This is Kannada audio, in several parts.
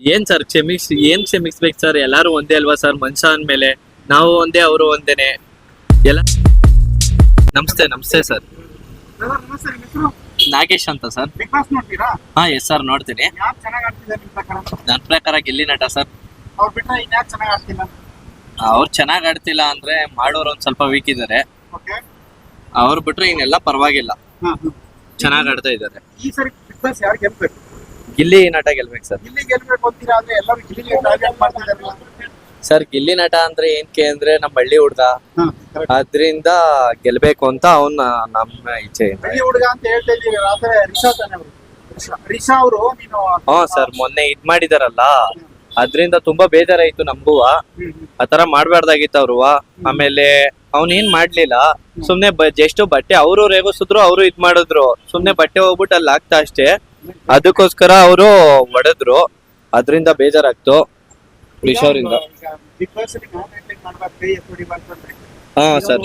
ಏನ್ ಸರ್ ಕ್ಷಮಿಸ್ ಏನ್ ಕ್ಷಮಿಸ್ಬೇಕು ಸರ್ ಎಲ್ಲಾರು ಒಂದೇ ಅಲ್ವಾ ಸರ್ ಮನುಷ್ಯ ಅಂದ್ಮೇಲೆ ನಾವು ಒಂದೇ ಅವರು ಒಂದೇನೆ. ಎಲ್ಲ ನಮಸ್ತೆ ನಮಸ್ತೆ ಸರ್ ನಾಗೇಶ್ ಅಂತ ಸರ್ ಹಾ ಎಸ್ ಸರ್ ನೋಡ್ತೀನಿ. ನನ್ನ ಪ್ರಕಾರ ಗಿಲ್ಲಿ ನಟ ಸರ್ ಅವ್ರು ಚೆನ್ನಾಗಿ ಆಡ್ತಿಲ್ಲ ಅಂದ್ರೆ ಮಾಡೋರು ಒಂದ್ ಸ್ವಲ್ಪ ವೀಕ್ ಇದಾರೆ. ಅವ್ರು ಬಿಟ್ರೆ ಇನ್ನೆಲ್ಲ ಪರವಾಗಿಲ್ಲ. ಚೆನ್ನಾಗ್ ಆಡ್ತಾ ಇದಾರೆ. ಗಿಲ್ಲಿ ನಟ ಗೆಲ್ಬೇಕು ಸರ್. ಇಲ್ಲಿ ಗೆಲ್ಬೇಕು ಅಂತೀರಾ ಆದ್ರೆ ಎಲ್ಲರೂ ಗಿಲ್ಲಿಗೆ ಟಾರ್ಗೆಟ್ ಮಾಡ್ತಿದಾರಲ್ಲ ಸರ್ ಗಿಲ್ಲಿ ನಟ ಅಂದ್ರೆ ಏನ್ಕೆ ಅಂದ್ರೆ ನಮ್ ಹಳ್ಳಿ ಹುಡ್ಗ. ಅದ್ರಿಂದ ಗೆಲ್ಬೇಕು ಅಂತ ಅವ್ನ ನಮ್ಮ ಇಚ್ಛೆ ಇದೆ. ಹುಡುಗ ಅಂತ ಹೇಳ್ತಾ ಇದ್ದೀವಿ ಆದ್ರೆ ರಿಷಾ ತಾನೆ ಅವರು. ರಿಷಾ ರಿಷಾ ಅವರು ನೀನು ಹಾ ಸರ್ ಮೊನ್ನೆ ಇದ್ ಮಾಡಿದಾರಲ್ಲ. ಅದ್ರಿಂದ ತುಂಬಾ ಬೇಜಾರಾಯ್ತು ನಮಗೂ. ಹ್ಮ್. ಆತರ ಮಾಡ್ಬಾರ್ದಾಗಿತ್ತು ಅವ್ರು. ಆಮೇಲೆ ಅವ್ನ್ ಏನ್ ಮಾಡ್ಲಿಲ್ಲ. ಸುಮ್ನೆ ಜಸ್ಟ್ ಬಟ್ಟೆ ಅವರು ರೇಗಿಸಿದ್ರು ಅವರು ಇದ್ ಮಾಡಿದ್ರು. ಸುಮ್ನೆ ಬಟ್ಟೆ ಹೋಗ್ಬಿಟ್ಟು ಅಲ್ಲಿ ಆಗ್ತಾ ಅಷ್ಟೇ. ಅದಕ್ಕೋಸ್ಕರ ಅವರು ಹೊಡೆದ್ರು. ಅದರಿಂದ ಬೇಜಾರಾಗ್ತು. ರಿಷೋರಿಂದ ಅವರಿಂದ ಹಾ, ಸರ್.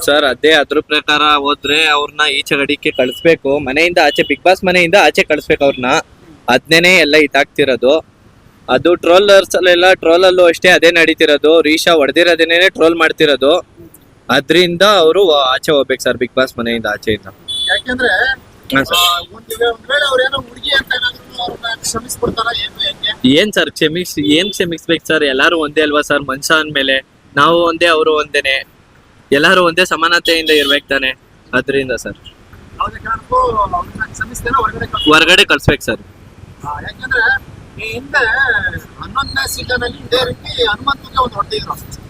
ಸರ್, ಅದೇ ಅದ್ರ ಪ್ರಕಾರ ಹೋದ್ರೆ ಅವ್ರನ್ನ ಈಚೆ ಗಡಿಕೆ ಕಳಿಸ್ಬೇಕು. ಮನೆಯಿಂದ ಆಚೆ, ಬಿಗ್ ಬಾಸ್ ಮನೆಯಿಂದ ಆಚೆ ಕಳಿಸ್ಬೇಕು ಅವ್ರನ್ನ. ಅದ್ನೇನೆ ಎಲ್ಲ ಇದಾಗ್ತಿರೋದು. ಅದು ಟ್ರೋಲರ್ಸ್ ಅಲ್ಲೆಲ್ಲ ಟ್ರೋಲ್ ಅಲ್ಲೂ ಅಷ್ಟೇ ಅದೇ ನಡೀತಿರೋದು. ರೀಶಾ ಹೊಡೆದಿರೋದೇನೆ ಟ್ರೋಲ್ ಮಾಡ್ತಿರೋದು. ಅದ್ರಿಂದ ಅವರು ಆಚೆ ಹೋಗ್ಬೇಕು ಸರ್, ಬಿಗ್ ಬಾಸ್ ಮನೆಯಿಂದ ಆಚೆಯಿಂದ. ಯಾಕೆಂದ್ರೆ ಏನು ಸರ್ ಕ್ಷಮಿಸ್ ಏನ್ ಕ್ಷಮಿಸ್ಬೇಕು ಸರ್? ಎಲ್ಲಾರು ಒಂದೇ ಅಲ್ವಾ ಸರ್? ಮನುಷ್ಯ ಅಂದ್ಮೇಲೆ ನಾವು ಒಂದೇ ಅವರು ಒಂದೇನೆ. ಎಲ್ಲಾರು ಒಂದೇ ಸಮಾನತೆಯಿಂದ ಇರ್ಬೇಕು ತಾನೆ ಅದ್ರಿಂದ ಸರ್. ಹೊರಗಡೆ ಕಳ್ಸ್ಬೇಕು. ಸರ್.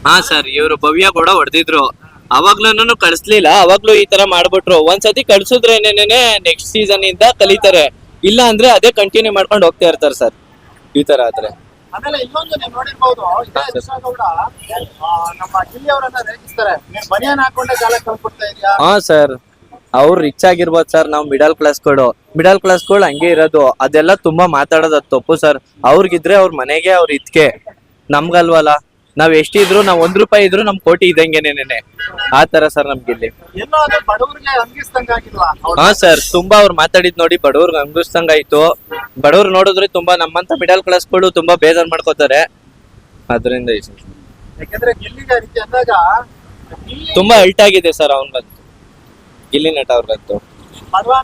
ಹಾ ಸರ್ ಇವರು ಭವ್ಯ ಕೂಡ ಹೊಡೆದಿದ್ರು. ಅವಾಗ್ಲೂ ಕಳಿಸ್ಲಿಲ್ಲ. ಅವಾಗ್ಲೂ ಈ ತರ ಮಾಡ್ಬಿಟ್ರು. ಒಂದ್ಸತಿ ಕಳ್ಸುದ್ರೇನೇನೆ ನೆಕ್ಸ್ಟ್ ಸೀಸನ್ ಇಂದ ಕಲಿತಾರೆ. ಇಲ್ಲ ಅಂದ್ರೆ ಅದೇ ಕಂಟಿನ್ಯೂ ಮಾಡ್ಕೊಂಡು ಹೋಗ್ತಾ ಇರ್ತಾರೆ ಸರ್. ಈ ತರ ಆದ್ರೆ. ಆಮೇಲೆ ಇನ್ನೊಂದು ನೀವು ನೋಡಿರ್ಬೋದು ಇದೇ ಹಾ, ಸರ್. ಗೌಡ ನಮ್ಮ ಗಿಲ್ಲಿ ಅವರನ್ನ ರೇಗಿಸ್ತಾರೆ. ನೀನ್ ಬನಿಯನ್ ಹಾಕೊಂಡೆ ಜಾಲ ಕಳ್ಕೊಡ್ತಾ ಇದೀಯಾ? ಹಾ ಸರ್. ಅವ್ರು ರಿಚ್ ಆಗಿರ್ಬೋದು ಸರ್. ನಾವು ಮಿಡಲ್ ಕ್ಲಾಸ್ಗಳು ಮಿಡಲ್ ಕ್ಲಾಸ್ಗಳು ಹಂಗೆ ಇರೋದು. ಅದೆಲ್ಲ ತುಂಬಾ ಮಾತಾಡೋದು ಅದು ತಪ್ಪು ಸರ್. ಅವ್ರಿಗಿದ್ರೆ ಅವ್ರ ಮನೆಗೆ ಅವ್ರ ಇದ್ಕೆ. ನಮ್ಗಲ್ವಲ್ಲ? ನಾವ್ ಎಷ್ಟಿದ್ರು ನಾವ್ ಒಂದ್ ರೂಪಾಯಿ ಇದ್ರು ನಮ್ ಕೋಟಿ ಇದಂಗೆನೇನೆ ಆ ತರ ಸರ್ ನಮ್ಗಿಲ್ಲಿ ಹಾ ಸರ್ ತುಂಬಾ ಅವ್ರು ಮಾತಾಡಿದ್ ನೋಡಿ ಬಡವ್ರಿಗೆ ಅಂಗಿಸ್ದಂಗಾಯ್ತು ಬಡವ್ರು ನೋಡಿದ್ರೆ ತುಂಬಾ ನಮ್ಮಂತ ಮಿಡಲ್ ಕ್ಲಾಸ್ಗಳು ತುಂಬಾ ಬೇಜಾರ್ ಮಾಡ್ಕೋತಾರೆ. ಅದರಿಂದ ತುಂಬಾ ಅಲ್ಟ್ ಆಗಿದೆ ಸರ್ ಅವನ್ಗಂತೂ ಗಿಲ್ಲಿ ನಟ ಅವ್ರಿಗಂತೂ ಬಂತು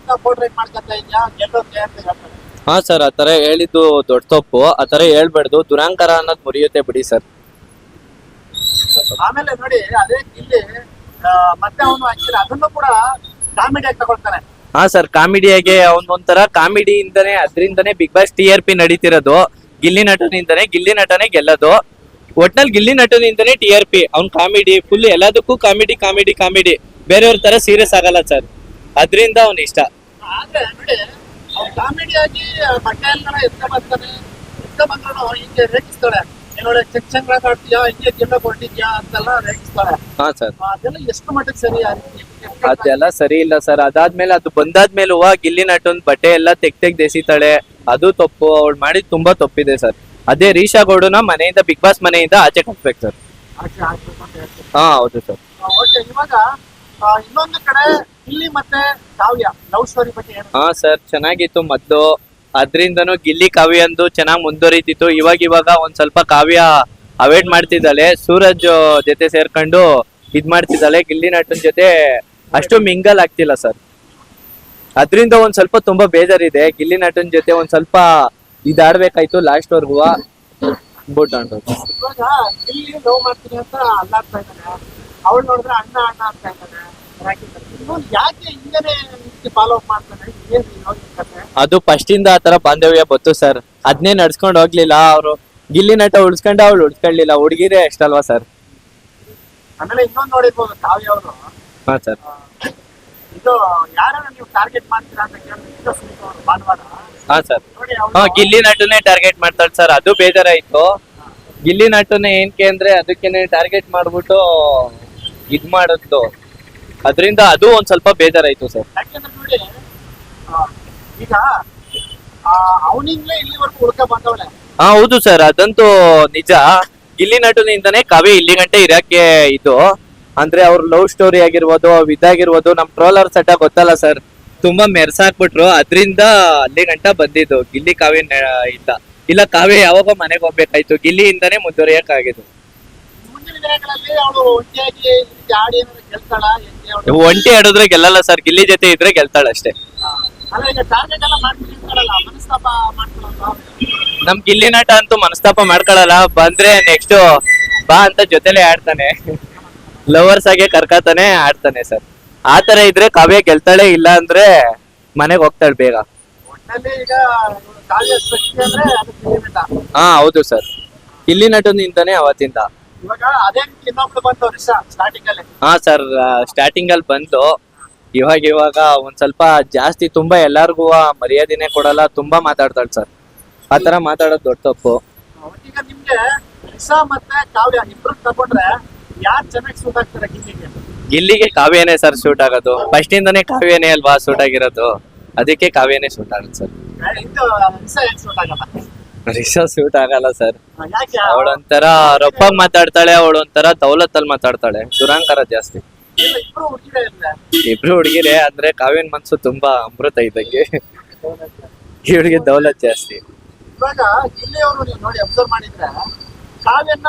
ಹಾ ಸರ್ ಆತರ ಹೇಳಿದ್ದು ದೊಡ್ಡ ತಪ್ಪು. ಆತರ ಹೇಳ್ಬಾರ್ದು. ದುರಾಂಕಾರ ಅನ್ನೋದು ಮುರಿಯುತ್ತೆ ಬಿಡಿ ಸರ್. ಆಮೇಲೆ ನೋಡಿ ಅದೇ ಗಿಲ್ಲಿ ಮತ್ತೆ ಅವನು ಆಕ್ಚುಲಿ ಅದನ್ನು ಕೂಡ ಕಾಮಿಡಿಯಾಗಿ ತಗೊಳ್ತಾನೆ. ಹಾ ಸರ್ ಕಾಮಿಡಿಯಾಗೆ ಅವ್ನ್ ಒಂಥರ ಕಾಮಿಡಿಯಿಂದನೇ ಅದರಿಂದನೇ Big Boss T R P ನಡೀತಿರೋದು. Gilli ನಟನಿಂದನೇ ಗಿಲ್ಲಿ ನಟನೇ ಗೆಲ್ಲೋದು. ಒಟ್ನಲ್ಲಿ ಗಿಲ್ಲಿ ನಟನಿಂದನೇ ಟಿ ಆರ್ ಪಿ ಅವ್ನ್ ಕಾಮಿಡಿ ಫುಲ್ ಎಲ್ಲದಕ್ಕೂ ಕಾಮಿಡಿ ಕಾಮಿಡಿ ಕಾಮಿಡಿ. ಬೇರೆಯವ್ರ ತರ ಸೀರಿಯಸ್ ಆಗಲ್ಲ ಸರ್. ಅದ್ರಿಂದ ಅವ್ನ್ ಇಷ್ಟ. ಆದ್ರೆ ನೋಡಿ ಅವ್ನು ಕಾಮಿಡಿಯಾಗಿ ಬಟ್ಟೆ ಎಲ್ಲ ಎತ್ತ ಬರ್ತಾನೆ ಎತ್ಕ ಬಂದ್ರು ಹಿಂಗೆ ರೇಗಿಸ್ತಾಳೆ. ಚೆಕ್ ಚೆಕ್ ಆಡ್ತೀಯಾ ಹಿಂಗೆ ಗೆಲ್ಲ ಕೊಟ್ಟಿದ್ಯಾ ಅಂತೆಲ್ಲ ರೇಗಿಸ್ತಾರೆ ಹಾ ಸರ್. ಅದೆಲ್ಲ ಎಷ್ಟು ಮಟ್ಟಿಗೆ ಸರಿ? ಅದೆಲ್ಲ ಸರಿ ಇಲ್ಲ ಸರ್. ಅದಾದ್ಮೇಲೆ ಅದು ಬಂದಾದ್ಮೇಲೆ ಹೂವ ಗಿಲ್ಲಿ ನಟನ್ ಬಟ್ಟೆ ಎಲ್ಲ ತೆಗ್ ತೆಗ್ ದೇಸಿತಾಳೆ ಅದು ತಪ್ಪು. ಅವಳು ಮಾಡಿದ್ ತುಂಬಾ ತಪ್ಪಿದೆ ಸರ್. ಅದೇ ರೀಶಾ ಗೌಡನ ಮನೆಯಿಂದ ಬಿಗ್ ಬಾಸ್ ಮನೆಯಿಂದ ಆಚೆ ಸರ್. ಹಾಕ್ಬೇಕು ಹೇಳ್ತೀನಿ ಹಾ ಹೌದು ಸರ್. ಓಕೆ ಇವಾಗ ಆ, ಇನ್ನೊಂದು ಕಡೆ ಇಲ್ಲಿ ಮತ್ತೆ ಕಾವ್ಯ ಲವ್ ಸ್ಟೋರಿ ಬಗ್ಗೆ ಏನು ಹಾ ಸರ್. ಚೆನ್ನಾಗಿತ್ತು ಮೊದ್ಲು. ಅದ್ರಿಂದನೂ ಗಿಲ್ಲಿ ಕಾವ್ಯ ಅಂದು ಚೆನ್ನಾಗಿ ಮುಂದುವರಿತಿತ್ತು. ಇವಾಗ ಇವಾಗ ಒಂದ್ ಸ್ವಲ್ಪ ಕಾವ್ಯ ಅವಾಯ್ಡ್ ಮಾಡ್ತಿದ್ದಾಳೆ. ಸೂರಜ್ ಜೊತೆ ಸೇರ್ಕೊಂಡು ಇದ್ ಮಾಡ್ತಿದ್ದಾಳೆ. ಗಿಲ್ಲಿ ನಟನ್ ಜೊತೆ ಅಷ್ಟು ಮಿಂಗಲ್ ಆಗ್ತಿಲ್ಲ ಸರ್. ಅದ್ರಿಂದ ಒಂದ್ ಸ್ವಲ್ಪ ತುಂಬಾ ಬೇಜಾರಿದೆ. ಗಿಲ್ಲಿ ನಟನ್ ಜೊತೆ ಒಂದ್ ಸ್ವಲ್ಪ ಇದಾಡ್ಬೇಕಾಯ್ತು ಲಾಸ್ಟ್ ವರ್ಗು. ಬುಟ್ ಅಂತ ಯಾಕೆ ಫಾಲೋ ಅಪ್ ಅದು ಫಸ್ಟ್ ಇಂದ ಆ ತರ ಬಾಂಧವ್ಯ ಬತ್ತು ಸರ್. ಅದ್ನೇ ನಡ್ಸ್ಕೊಂಡು ಹೋಗ್ಲಿಲ್ಲ ಅವರು. ಗಿಲ್ಲಿ ನಟ ಉಳ್ಸ್ಕೊಂಡ ಅವ್ಳು ಉಳ್ಸ್ಕೊಳ್ಳಿಲ್ಲ. ಹುಡುಗಿರೇ ಅಷ್ಟಲ್ವಾ ಸರ್. ಆಮೇಲೆ ಇನ್ನೊಂದು ನೋಡಿರ್ಬೋದು ಕಾವ್ಯ ಅವರು. ಹಾ ಸರ್. ಇದು ಯಾರನ್ನ ನೀವು ಟಾರ್ಗೆಟ್ ಮಾಡ್ತೀರಾ ಅಂತ ಕೇಳಿದ್ರೆ ಅವರು ಭಾನುವಾರ ಹಾ ಸರ್. ನೋಡಿ ಹಾ ಗಿಲ್ಲಿ ನಟನೆ ಟಾರ್ಗೆಟ್ ಮಾಡ್ತಾಳೆ ಸರ್. ಅದು ಬೇಜಾರಾಯ್ತು. ಗಿಲ್ಲಿ ನಟನೆ ಏನ್ಕೆ ಅಂದ್ರೆ ಅದಕ್ಕೇನೆ ಟಾರ್ಗೆಟ್ ಮಾಡ್ಬಿಟ್ಟು ಇದ್ ಮಾಡುತ್ತೋ ಅದರಿಂದ ಅದು ಒಂದ್ ಸ್ವಲ್ಪ ಬೇಜಾರಾಯ್ತು ಸರ್. ಯಾಕೆಂದ್ರೆ ನೋಡಿ ಆ, ಈಗ ಅವನಿಂದಲೇ ಇಲ್ಲಿವರೆಗೂ ಹುಡ್ಕ ಬಂದವಳೆ ಹಾ ಹೌದು ಸರ್ ಅದಂತೂ ನಿಜ. ಗಿಲ್ಲಿ ನಟನಿಂದನೇ ಕಾವ್ಯ ಇಲ್ಲಿ ಗಂಟೆ ಇರಕ್ಕೆ ಇದು. ಅಂದ್ರೆ ಅವ್ರ ಲವ್ ಸ್ಟೋರಿ ಆಗಿರ್ಬೋದು ಇದಾಗಿರ್ಬೋದು ನಮ್ ಟ್ರೋಲರ್ ಸೆಟ್ ಗೊತ್ತಲ್ಲ ಸರ್. ತುಂಬಾ ಮೆರ್ಸಾಕ್ಬಿಟ್ರು ಅದ್ರಿಂದ ಅಲ್ಲಿ ಗಂಟ ಬಂದಿದ್ದು ಗಿಲ್ಲಿ ಕಾವ್ಯ ಇಂದ. ಇಲ್ಲ ಇಲ್ಲ ಕಾವ್ಯ ಯಾವಾಗ ಮನೆಗೆ ಹೋಗ್ಬೇಕಾಯ್ತು. ಗಿಲ್ಲಿಯಿಂದನೇ ಮುಂದುವರಿಯಕ್ಕಾಗಿದ್ದು. ಮುಂದಿನ ದಿನಗಳಲ್ಲಿ ಅವಳು ಒಂಟಿಯಾಗಿ ಇಲ್ಲಿ ಆಡಿ ಏನಾದ್ರು ಗೆಲ್ತಾಳ? ಹೆಂಗೆ ಅವಳು? ಒಂಟಿ ಆಡಿದ್ರೆ ಗೆಲ್ಲಲ್ಲ ಸರ್. ಗಿಲ್ಲಿ ಜೊತೆ ಇದ್ರೆ ಗೆಲ್ತಾಳೆ ನಮ್ ಗಿಲ್ಲಿ ನಟ ಅಂತೂ ಮನಸ್ತಾಪ ಮಾಡ್ಕೊಳಲ್ಲ ಬಂದ್ರೆ ನೆಕ್ಸ್ಟ್ ಬಾ ಅಂತ ಜೊತೆಲೆ ಆಡ್ತಾನೆ. ಲವರ್ಸ್ ಆಗಿ ಕರ್ಕತಾನೆ ಆಡ್ತಾನೆ ಸರ್ ಆತರ ಇದ್ರೆ ಕಾವ್ಯ ಗೆಲ್ತಾಳೆ ಇಲ್ಲ ಅಂದ್ರೆ ಮನೆಗ್ ಹೋಗ್ತಾಳೆ ಬೇಗ. ಹಾ ಹೌದು ಸರ್ ಇಲ್ಲಿ ನಟನಿಂದಾನೆ ಅವತ್ತಿಂದ. ಬಂತು ಹಾ ಸರ್ ಸ್ಟಾರ್ಟಿಂಗ್ ಅಲ್ಲಿ ಬಂದು ಇವಾಗ ಇವಾಗ ಒಂದ್ ಸ್ವಲ್ಪ ಜಾಸ್ತಿ ತುಂಬಾ ಎಲ್ಲಾರ್ಗು ಮರ್ಯಾದೆನೆ ಕೊಡಲ್ಲ ತುಂಬಾ ಮಾತಾಡ್ತಾಳೆ ಸರ್. ಆತರ ಮಾತಾಡೋದು ದೊಡ್ಡ ತಪ್ಪು. ಈಗ ನಿಮ್ಗೆ ರಿಷಾ ಮತ್ತೆ ಕಾವ್ಯ ಇಬ್ರು ತಗೊಂಡ್ರೆ ಯಾರು ಚೆನ್ನಾಗಿ ಸೂಟ್ ಆಗ್ತಾರೆ ಗಿಲ್ಲಿಗೆ? ಗಿಲ್ಲಿಗೆ ಕಾವ್ಯನೇ ಸರ್ ಶೂಟ್ ಆಗೋದು. ಫಸ್ಟ್ ಇಂದಾನೆ ಕಾವ್ಯನೇ ಅಲ್ವಾ ಶೂಟ್ ಆಗಿರೋದು? ಅದಕ್ಕೆ ಕಾವ್ಯನೇ ಶೂಟ್ ಆಗುತ್ತೆ ಸರ್. ಇದು ರಿಷಾ ಯಾಕೆ ಸೂಟ್ ಆಗಲ್ಲ? ರಿಷಾ ಆಗಲ್ಲ ಸರ್. ಯಾಕೆ? ಅವಳೊಂಥರ ರೊಪ್ಪಾಗ್ ಮಾತಾಡ್ತಾಳೆ ಅವಳೊಂಥರ ದೌಲತ್ತಲ್ಲಿ ಮಾತಾಡ್ತಾಳೆ. ದುರಾಂಕಾರ ಜಾಸ್ತಿ. ಇಬ್ರು ಹುಡುಗಿರೇ ಅಂದ್ರೆ ಕಾವ್ಯನ್ ಮನ್ಸು ತುಂಬಾ ಅಮೃತ ಇದ್ದಂಗೆ. ಇವ್ರಿಗೆ ದೌಲತ್ ಜಾಸ್ತಿ. ಇವಾಗ ಇಲ್ಲಿ ಅವರು ನೀವು ನೋಡಿ ಅಬ್ಸರ್ವ್ ಮಾಡಿದ್ರೆ ಕಾವ್ಯನ್ನ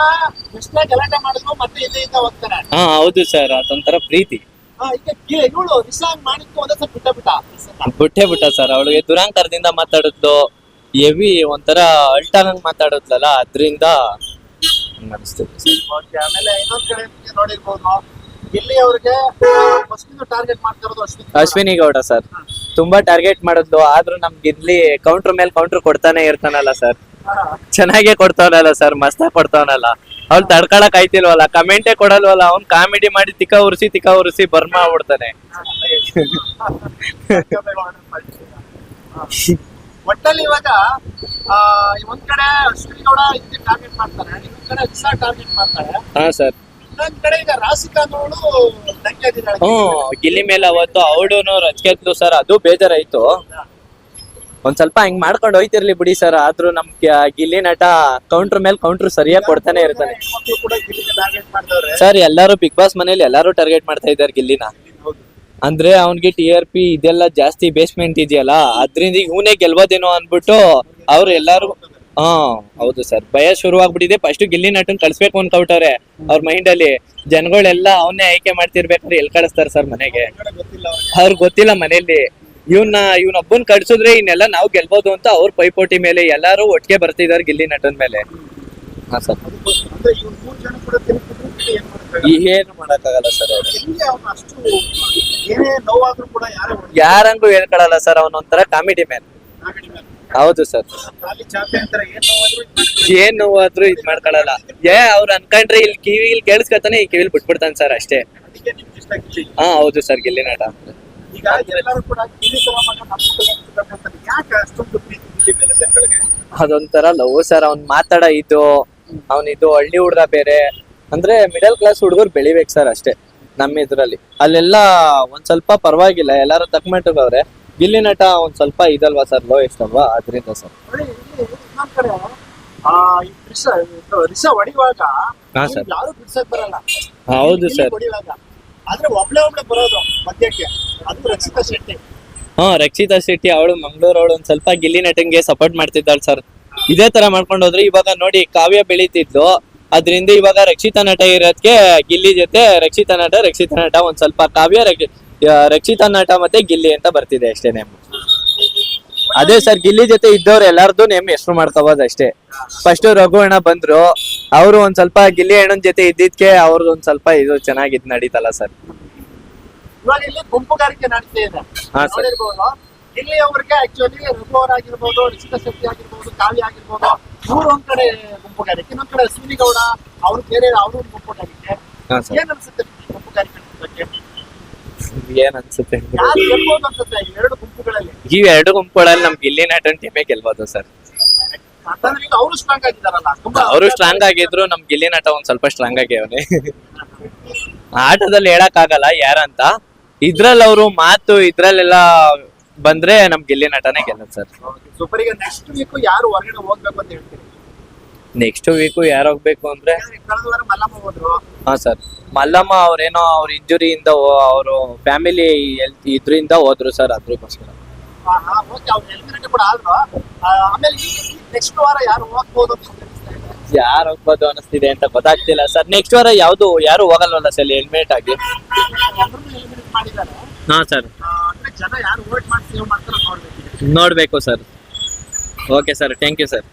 ಎಷ್ಟೇ ಗಲಾಟೆ ಮಾಡಿದ್ರು ಮತ್ತೆ ಇಲ್ಲಿಂದ ಹೋಗ್ತಾರೆ. ಹಾ ಹೌದು ಸರ್ ಅದೊಂಥರ ಪ್ರೀತಿ. ಇವಳು ರಿಷಾ ಮಾಡಿದ್ದು ಒಂದೇ ಸ್ವಲ್ಪ ಬಿಟ್ಟ ಬಿಟ್ಟ? ಬಿಟ್ಟೆ ಬಿಟ್ಟ ಸರ್ ಅವಳಿಗೆ ದುರಾಂಕಾರದಿಂದ ಮಾತಾಡಿದ್ಲು. ಹೆವಿ ಒಂಥರ ಅಲ್ಟಾನಂಗ್ ಮಾತಾಡಿದ್ಲಲ್ಲ ಅದ್ರಿಂದ ಸರ್. ಓಕೆ ಆಮೇಲೆ ಇನ್ನೊಂದ್ ಕಡೆ ನೋಡಿರ್ಬೋದು ಗಿಲ್ಲಿ ಅವ್ರಿಗೆ ಫಸ್ಟ್ ಟಾರ್ಗೆಟ್ ಮಾಡ್ತಿರೋದು ಅಶ್ವಿನಿ ಅಶ್ವಿನಿ ಗೌಡ ಸರ್ ತುಂಬಾ ಟಾರ್ಗೆಟ್ ಮಾಡಿದ್ಲು ಆದ್ರೂ ನಮ್ಗೆ ಇಲ್ಲಿ ಕೌಂಟರ್ ಮೇಲೆ ಕೌಂಟರ್ ಕೊಡ್ತಾನೆ ಇರ್ತಾನಲ್ಲ ಸರ್ ಚೆನ್ನಾಗೆ ಕೊಡ್ತಾವನಲ್ಲ ಸರ್ ಮಸ್ತ ಕೊಡ್ತಾವನಲ್ಲ. ಅವ್ಳು ತಡ್ಕೊಳಕ್ ಆಯ್ತಿಲ್ವಲ್ಲ ಕಮೆಂಟೇ ಕೊಡಲ್ವಲ್ಲ ಅವ್ನ್ ಕಾಮಿಡಿ ಮಾಡಿ ತಿಕ್ಕ ಉರ್ಸಿ ತಿಕ್ಕ ಉರ್ಸಿ ಬರ್ಮಾ ಆಗ್ಬಿಡ್ತಾನೆ. ಒಟ್ಟಲ್ಲಿ ಇವಾಗ ಒಂದ್ ಕಡೆ ಅಶ್ವಿನಿ ಗೌಡ ಟಾರ್ಗೆಟ್ ಮಾಡ್ತಾರೆ ಇನ್ನೊಂದ್ ಕಡೆ ಟಾರ್ಗೆಟ್ ಮಾಡ್ತಾರೆ. ಹಾ ಸರ್ ಕಡೆ ಈಗ ಹ್ಮ್ ಗಿಲ್ಲಿ ಮೇಲೆ ಅವತ್ತು ಅವಳುನು ರಚ್ಕೆತ್ಲು ಸರ್ ಅದು ಬೇಜಾರಾಯ್ತು. ಒಂದ್ ಸ್ವಲ್ಪ ಹಿಂಗ್ ಮಾಡ್ಕೊಂಡು ಹೋಯ್ತಿರ್ಲಿ ಬಿಡಿ ಸರ್ ಆದ್ರೂ ನಮ್ ಗಿಲ್ಲಿ ನಟ ಕೌಂಟರ್ ಮೇಲೆ ಕೌಂಟರ್ ಸರಿಯಾಗಿ ಕೊಡ್ತಾನೆ ಇರ್ತಾನೆ. ಸರ್ ಎಲ್ಲಾರು ಬಿಗ್ ಬಾಸ್ ಮನೇಲಿ ಎಲ್ಲಾರು ಟಾರ್ಗೆಟ್ ಮಾಡ್ತಾ ಇದ್ದಾರೆ ಗಿಲ್ಲಿನ. ಅಂದ್ರೆ ಅವ್ನಿಗೆ ಟಿ ಆರ್ ಪಿ ಇದೆಲ್ಲ ಜಾಸ್ತಿ ಬೇಸ್ಮೆಂಟ್ ಇದೆಯಲ್ಲ ಅದ್ರಿಂದ ಇವನೇ ಗೆಲ್ಬೋದೇನೋ ಅನ್ಬಿಟ್ಟು ಅವ್ರು ಎಲ್ಲಾರು ಹಾ, ಹೌದು ಸರ್ ಭಯ ಶುರುವಾಗ್ಬಿಟ್ಟಿದೆ. ಫಸ್ಟ್ ಗಿಲ್ಲಿ ನಟನ್ ಕಳ್ಸ್ಬೇಕು ಅನ್ಕೊಬಿಟ್ಟವ್ರೆ ಅವ್ರ ಮೈಂಡ್ ಅಲ್ಲಿ. ಜನಗಳೆಲ್ಲ ಅವನ್ನೇ ಆಯ್ಕೆ ಮಾಡ್ತಿರ್ಬೇಕ್ರಿ ಎಲ್ ಕಳಿಸ್ತಾರೆ ಸರ್ ಮನೆಗೆ? ಅವ್ರಿಗೆ. ಗೊತ್ತಿಲ್ಲ ಮನೇಲಿ ಇವ್ನ ಇವ್ನೊಬ್ಬನ್ ಕಳ್ಸಿದ್ರೆ ಇನ್ನೆಲ್ಲ ನಾವು ಗೆಲ್ಬಹುದು ಅಂತ ಅವ್ರ ಪೈಪೋಟಿ ಮೇಲೆ ಎಲ್ಲಾರು ಒಟ್ಟಿಗೆ ಬರ್ತಿದಾರೆ ಗಿಲ್ಲಿ ನಟನ್ ಮೇಲೆ. ಹಾ ಸರ್ ಏನು ಮಾಡಕ್ಕಾಗಲ್ಲ ಸರ್ ಯಾರಂಗೂ ಹೇಳ್ಕೊಳಲ್ಲ ಸರ್ ಅವನೊಂಥರ ಕಾಮಿಡಿ ಮ್ಯಾನ್ ಹೌದು ಸರ್. ಏನ್ ನೋವಾದ್ರೂ ಇದ್ ಮಾಡ್ಕೊಳಲ್ಲ ಏ ಅವ್ರು ಅನ್ಕೊಂಡ್ರೆ ಇಲ್ಲಿ ಕಿವಿಲ್ ಕೇಳಿಸ್ಕೊತಾನೆ ಈ ಕಿವಿಲ್ ಬಿಟ್ಬಿಡ್ತಾನೆ ಸರ್ ಅಷ್ಟೇ. ಹಾ ಹೌದು ಸರ್ ಗಿಲ್ಲಿ ನಟ. ಈಗ ಎಲ್ಲರೂ ಕೂಡ ಗಿಲ್ಲಿ ತರ ಮಗ ನಮ್ಮ ಕುಟುಂಬಕ್ಕೆ ಬರ್ಬೇಕಂತಾರೆ. ಯಾಕೆ ಅಷ್ಟೊಂದು ಪ್ರೀತಿ ಗಿಲ್ಲಿ ಮೇಲೆ ಜನಗಳಿಗೆ ಅದೊಂಥರ ಲವ್ ಸರ್ ಅವ್ನ್ ಮಾತಾಡ ಇದು ಅವ್ನ್ ಇದು ಹಳ್ಳಿ ಹುಡ್ಗ ಬೇರೆ. ಅಂದ್ರೆ ಮಿಡಲ್ ಕ್ಲಾಸ್ ಹುಡುಗರು ಬೆಳಿಬೇಕು ಸರ್ ಅಷ್ಟೇ ನಮ್ಮ ಇದ್ರಲ್ಲಿ. ಅಲ್ಲೆಲ್ಲ ಒಂದ್ ಸ್ವಲ್ಪ ಪರವಾಗಿಲ್ಲ ಎಲ್ಲಾರು ತಕ್ಮಟ್ಟವ್ರೆ ಗಿಲ್ಲಿ ನಟ ಒಂದ್ ಸ್ವಲ್ಪ ಇದಲ್ವಾ ಸರ್ ಲೋ ಅಲ್ವಾ? ಅದ್ರಿಂದ ಸರ್. ಹಾ. ಯಾರು ಬಿಡ್ಸಕ್ ಬರಲ್ಲ. ಹೌದು ಸರ್. ಹೊಡಿವಾಗ ಆದ್ರೆ ಒಬ್ಳೆ ಒಬ್ಳೆ ಬರೋದು ಮಧ್ಯಕ್ಕೆ. ಅದು ರಕ್ಷಿತಾ ಶೆಟ್ಟಿ. ಹಾ ರಕ್ಷಿತಾ ಶೆಟ್ಟಿ ಅವಳು ಮಂಗಳೂರು ಅವಳು ಒಂದ್ ಸ್ವಲ್ಪ ಗಿಲ್ಲಿ ನಟನ್ಗೆ ಸಪೋರ್ಟ್ ಮಾಡ್ತಿದ್ದಾಳೆ ಸರ್. ಇದೇ ತರ ಮಾಡ್ಕೊಂಡು ಹೋದ್ರೆ ಇವಾಗ ನೋಡಿ ಕಾವ್ಯ ಬೆಳೀತಿದ್ಲು. ಅದ್ರಿಂದ ಇವಾಗ ರಕ್ಷಿತಾ ನಟ ಇರೋದಕ್ಕೆ ಗಿಲ್ಲಿ ಜೊತೆ ರಕ್ಷಿತಾ ನಟ ರಕ್ಷಿತಾ ನಟ ಒಂದ್ ಸ್ವಲ್ಪ ಕಾವ್ಯ ರಕ್ಷಿತಾ ನಟ ಮತ್ತೆ ಗಿಲ್ಲಿ ಅಂತ ಬರ್ತಿದೆ ಅಷ್ಟೇ ನೇಮ್ ಅದೇ ಸರ್ ಗಿಲ್ಲಿ ಜೊತೆ ಇದ್ದವ್ರು ಎಲ್ಲಾರ್ದು ನೇಮ್ ಹೆಸರು ಮಾಡ್ಕೋಬಹುದು ಅಷ್ಟೇ. ಫಸ್ಟ್ ರಘು ಅಣ್ಣ ಬಂದ್ರು. ಅವರು ಒಂದ್ ಸ್ವಲ್ಪ ಗಿಲ್ಲಿ ಅಣ್ಣನ್ ಜೊತೆ ಇದ್ದಿದ್ಕೆ ಅವ್ರದ್ದು ಒಂದ್ ಸ್ವಲ್ಪ ಇದು ಚೆನ್ನಾಗಿದ್ ನಡೀತಲ್ಲ ಸರ್ ಇವಾಗ ಇಲ್ಲಿ ಗುಂಪುಗಾರಿಕೆ ನಡೀತಾ ಇದೆ. ಹಾ, sir. ನೋಡಿರ್ಬೋದು. ಇಲ್ಲಿ ಅವ್ರಿಗೆ ಆಕ್ಚುಲಿ ರಘು ಅವರಾಗಿರ್ಬೋದು ರಿಷಿತಾ ಶೆಟ್ಟಿ ಆಗಿರ್ಬೋದು ಕಾವ್ಯ ಆಗಿರ್ಬೋದು ಇವ್ರು ಒಂದ್ ಕಡೆ ಗುಂಪುಗಾರಿಕೆ. ಇನ್ನೊಂದ್ ಕಡೆ ಅಶ್ವಿನಿ ಗೌಡ ಅವ್ರು ಬೇರೆ ಅವರು ಗುಂಪುಗಾರಿಕೆ. ಹಾ ಸರ್ ಏನ್ ಅನ್ಸುತ್ತೆ ಏನ್ ಅನ್ಸುತ್ತೆ ಎರಡು ಗುಂಪುಗಳಲ್ಲಿ. ಈ ಎರಡು ಗುಂಪುಗಳಲ್ಲಿ ನಮ್ ಗಿಲ್ಲಿ ನಟನ್ ಟೀಮೇ ಗೆಲ್ಬೋದು ಸರ್. ಅಂತಂದ್ರೆ ಈಗ ಅವರು ಸ್ಟ್ರಾಂಗ್ ಆಗಿದಾರಲ್ಲ ತುಂಬಾ ಅವರು ಸ್ಟ್ರಾಂಗ್ ಆಗಿದ್ರು ನಮ್ ಗಿಲ್ಲಿ ನಟ ಒಂದ್ ಸ್ವಲ್ಪ ಸ್ಟ್ರಾಂಗ್ ಆಗ್ಯಾವನೆ ಆಟದಲ್ಲಿ ಹೇಳಕ್ ಆಗಲ್ಲ ಯಾರಂತ. ಇದ್ರಲ್ಲಿ ಅವರು ಮಾತು ಇದ್ರಲ್ಲೆಲ್ಲ ಬಂದ್ರೆ ನಮ್ ಗಿಲ್ಲಿ ನಟನೇ ಗೆಲ್ಲ ಸರ್. ಸೂಪರ್ ಈಗ ನೆಕ್ಸ್ಟ್ ವೀಕ್ ಯಾರು ಹೊರಗಡೆ ಹೋಗ್ಬೇಕು ಅಂತ ಹೇಳ್ತೀರಿ? ನೆಕ್ಸ್ಟ್ ವೀಕು ಯಾರು ಹೋಗ್ಬೇಕು ಅಂದ್ರೆ? ಯಾಕಂದ್ರೆ ಕಳೆದ ವಾರ ಮಲ್ಲಮ್ಮ ಹೋದ್ರು? ಹಾ ಸರ್. ಮಲ್ಲಮ್ಮ ಅವ್ರೇನೋ ಅವ್ರ ಇಂಜುರಿಯಿಂದ ಅವರು ಫ್ಯಾಮಿಲಿ ಇದ್ರಿಂದ ಹೋದ್ರು ಸರ್ ಅದ್ರಕ್ಕೋಸ್ಕರ ಯಾರು ಹೋಗ್ಬೋದು ಅನಿಸ್ತಿದೆ ಅಂತ ಗೊತ್ತಾಗ್ತಿಲ್ಲ ಸರ್ ನೆಕ್ಸ್ಟ್ ವಾರ ಯಾವ್ದು ಯಾರು ಹೋಗಲ್ವಲ್ಲ ಸರ್ ಹೆಲ್ಮೆಟ್ ಆಗಿ? ಹಾ ಸರ್ ನೋಡ್ಬೇಕು. Sir okay sir thank you sir